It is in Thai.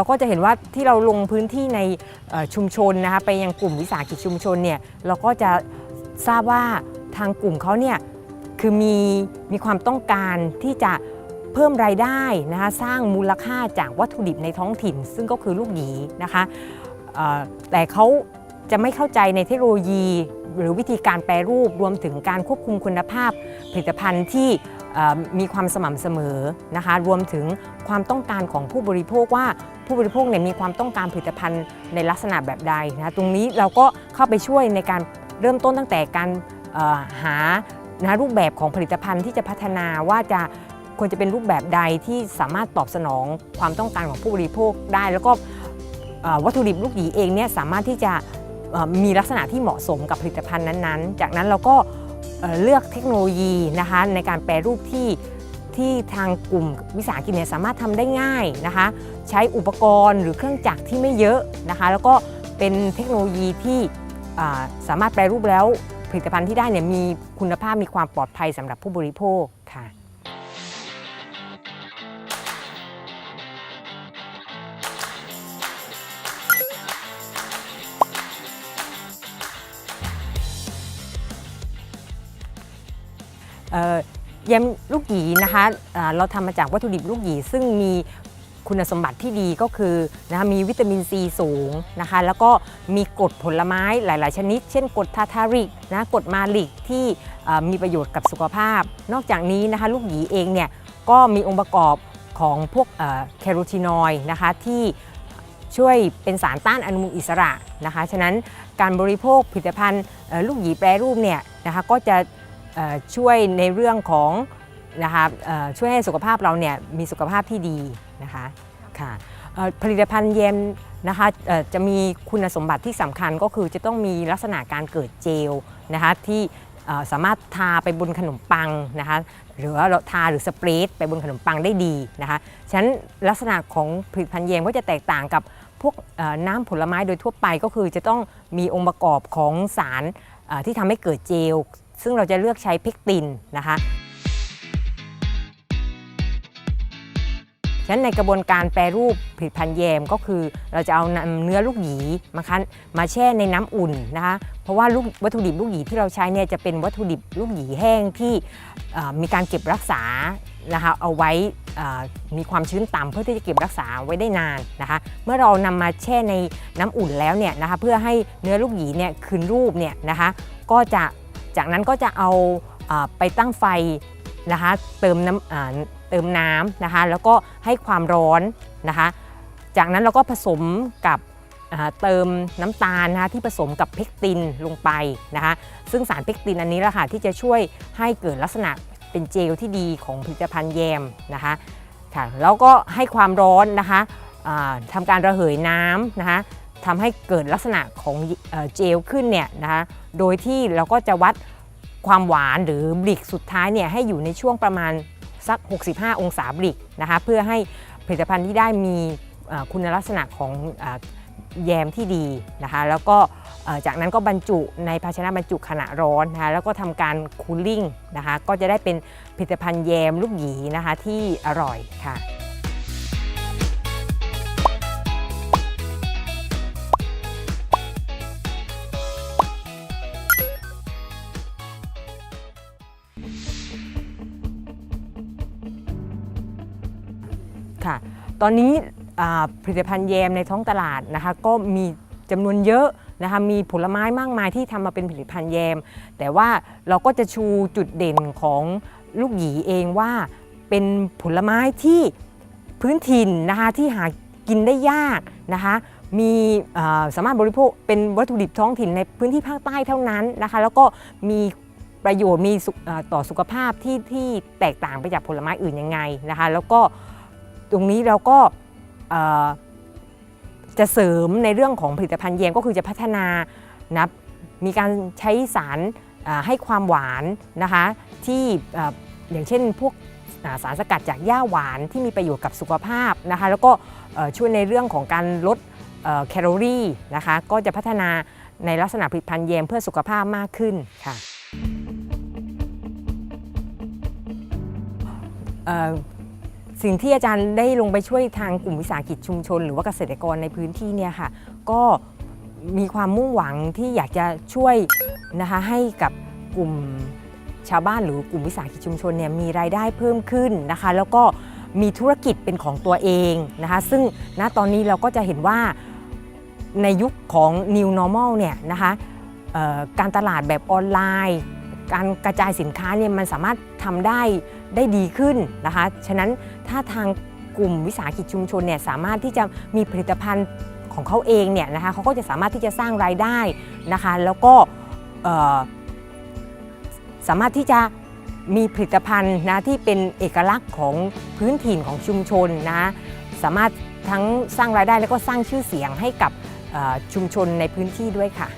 เราก็จะเห็นว่าที่เราลงพื้นที่ในชุมชนนะคะไปยังกลุ่มวิสาหกิจชุมชนเนี่ยเราก็จะทราบว่าทางกลุ่มเขาเนี่ยคือมีมีความต้องการที่จะเพิ่มรายได้นะคะสร้างมูลค่าจากวัตถุดิบในท้องถิ่น ซึ่งก็คือลูกหยีนะคะแต่เขาจะไม่เข้าใจในเทคโนโลยี หรือวิธีการแปรรูปรวมถึงการควบคุมคุณภาพผลิตภัณฑ์ที่ มีความสม่ำเสมอนะคะรวมถึงความต้องการของผู้บริโภคว่าผู้บริโภคเนี่ยมีความต้องการผลิตภัณฑ์ในลักษณะแบบใดนะะตรงนี้เราก็เข้าไปช่วยในการเริ่มต้นตั้งแต่การหานะรูปแบบของผลิตภัณฑ์ที่จะพัฒนาว่าจะควรจะเป็นรูปแบบใดที่สามารถตอบสนองความต้องการของผู้บริโภคได้ แล้วก็วัตถุดิบลูกหยีเองเนี่ยสามารถที่จะมีลักษณะที่เหมาะสมกับผลิตภัณฑ์นั้นๆ จากนั้นเราก็ เลือกเทคโนโลยีนะคะในการแปรรูปที่ที่ทางกลุ่มวิสาหกิจเนี่ยสามารถทำได้ง่ายนะคะ ใช้อุปกรณ์หรือเครื่องจักรที่ไม่เยอะนะคะ แล้วก็เป็นเทคโนโลยีที่สามารถแปรรูปแล้วผลิตภัณฑ์ที่ได้เนี่ยมีคุณภาพมีความปลอดภัยสำหรับผู้บริโภค ยมลูกหยีนะคะเราทำมาจากวัตถุดิบลูกหยีซึ่งมีคุณสมบัติที่ดีก็คือนะคะมีวิตามินซีสูงนะคะแล้วก็มีกรดผลไม้หลาย ๆ ชนิด เช่นกรดทาทาริกนะกรดมาลิกที่มีประโยชน์กับสุขภาพ นอกจากนี้นะคะลูกหยีเองเนี่ยก็มีองค์ประกอบของพวกแคโรทีนอยด์นะคะที่ช่วยเป็นสารต้านอนุมูลอิสระนะคะฉะนั้นการบริโภคผลิตภัณฑ์ลูกหยีแปรรูปเนี่ยนะคะก็จะ ช่วยในเรื่องของนะคะช่วยให้สุขภาพเราเนี่ยมีสุขภาพที่ดีนะคะค่ะผลิตภัณฑ์เยมนะคะจะมีคุณสมบัติที่สำคัญก็คือจะต้องมีลักษณะการเกิดเจลนะคะที่สามารถทาไปบนขนมปังนะคะหรือว่าทาหรือสเปรย์ไปบนขนมปังได้ดีนะคะฉะนั้นลักษณะของผลิตภัณฑ์เยมก็จะแตกต่างกับพวกน้ำผลไม้โดยทั่วไปก็คือจะต้องมีองค์ประกอบของสารที่ทำให้เกิดเจล ซึ่งเราจะเลือกใช้เพกตินนะคะฉะนั้นในกระบวนการแปรรูปผลิตภัณฑ์แยมก็คือ เราจะเอานำเนื้อลูกหยีมาคั้นมาแช่ในน้ำอุ่นนะคะเพราะว่าลูกวัตถุดิบลูกหยีที่เราใช้เนี่ยจะเป็นวัตถุดิบลูกหยีแห้งที่มีการเก็บรักษานะคะเอาไว้มีความชื้นต่ำเพื่อที่จะเก็บรักษาไว้ได้นานนะคะเมื่อเรานำมาแช่ในน้ำอุ่นแล้วเนี่ยนะคะเพื่อให้เนื้อลูกหยีเนี่ยคืนรูปเนี่ยนะคะก็จะ จากนั้นก็จะเอาไปตั้งไฟนะคะเติมน้ำเติมน้ำนะคะแล้วก็ให้ความร้อนนะคะจากนั้นเราก็ผสมกับเติมน้ำตาลนะคะที่ผสมกับเพกตินลงไปนะคะซึ่งสารเพกตินอันนี้แหละค่ะที่จะช่วยให้เกิดลักษณะเป็นเจลที่ดีของผลิตภัณฑ์แยมนะคะค่ะแล้วก็ให้ความร้อนนะคะทำการระเหยน้ำนะคะ ทำให้เกิดลักษณะของเอเจลขึ้นเนี่ยนะคะโดยที่เราก็จะวัดความหวานหรือบลิกสุดท้ายเนี่ยให้อยู่ในช่วงประมาณสัก 65 องศาบลิกนะคะเพื่อให้ผลิตภัณฑ์ที่ได้มีคุณลักษณะของอแยมที่ดีนะคะแล้วก็จากนั้นก็บรรจุในภาชนะบรรจุขณะร้อนนะคะแล้วก็ทำการคูลิ่งนะคะก็จะได้เป็นผลิตภัณฑ์แยมลูกหยีนะคะที่อร่อยค่ะ ค่ะ ตอนนี้ผลิตภัณฑ์แยมในท้องตลาดนะคะก็มีจำนวนเยอะนะคะมีผลไม้มากมายที่ทำมาเป็นผลิตภัณฑ์แยม แต่ว่าเราก็จะชูจุดเด่นของลูกหยีเองว่าเป็นผลไม้ที่พื้นถิ่นนะคะที่หากินได้ยากนะคะมีสามารถบริโภคเป็นวัตถุดิบท้องถิ่นในพื้นที่ภาคใต้เท่านั้นนะคะแล้วก็มีประโยชน์มีต่อสุขภาพที่ที่แตกต่างไปจากผลไม้อื่นยังไงนะคะแล้วก็ ตรงนี้เราก็จะเสริมในเรื่องของผลิตภัณฑ์แยมก็คือจะพัฒนานะมีการใช้สารให้ความหวานนะคะที่อย่างเช่นพวกสารสกัดจากหญ้าหวานที่มีประโยชน์กับสุขภาพนะคะแล้วก็ช่วยในเรื่องของการลดแคลอรี่นะคะก็จะพัฒนาในลักษณะผลิตภัณฑ์แยมเพื่อสุขภาพมากขึ้นค่ะ สิ่งที่อาจารย์ได้ลงไปช่วยทางกลุ่มวิสาหกิจชุมชน หรือว่าเกษตรกรในพื้นที่เนี่ยค่ะ ก็มีความมุ่งหวังที่อยากจะช่วยนะคะให้กับกลุ่มชาวบ้านหรือกลุ่มวิสาหกิจชุมชนเนี่ยมีรายได้เพิ่มขึ้นนะคะ แล้วก็มีธุรกิจเป็นของตัวเองนะคะ ซึ่งณตอนนี้เราก็จะเห็นว่าในยุคของ New Normal เนี่ยนะคะการตลาดแบบออนไลน์ การกระจายสินค้าเนี่ยมันสามารถทำได้ได้ดีขึ้นนะคะ ฉะนั้นถ้าทางกลุ่มวิสาหกิจชุมชนเนี่ยสามารถที่จะมีผลิตภัณฑ์ของเขาเองเนี่ยนะคะเขาก็จะสามารถที่จะสร้างรายได้นะคะ แล้วก็สามารถที่จะมีผลิตภัณฑ์นะที่เป็นเอกลักษณ์ของพื้นถิ่นของชุมชนนะสามารถทั้งสร้างรายได้แล้วก็สร้างชื่อเสียงให้กับชุมชนในพื้นที่ด้วยค่ะ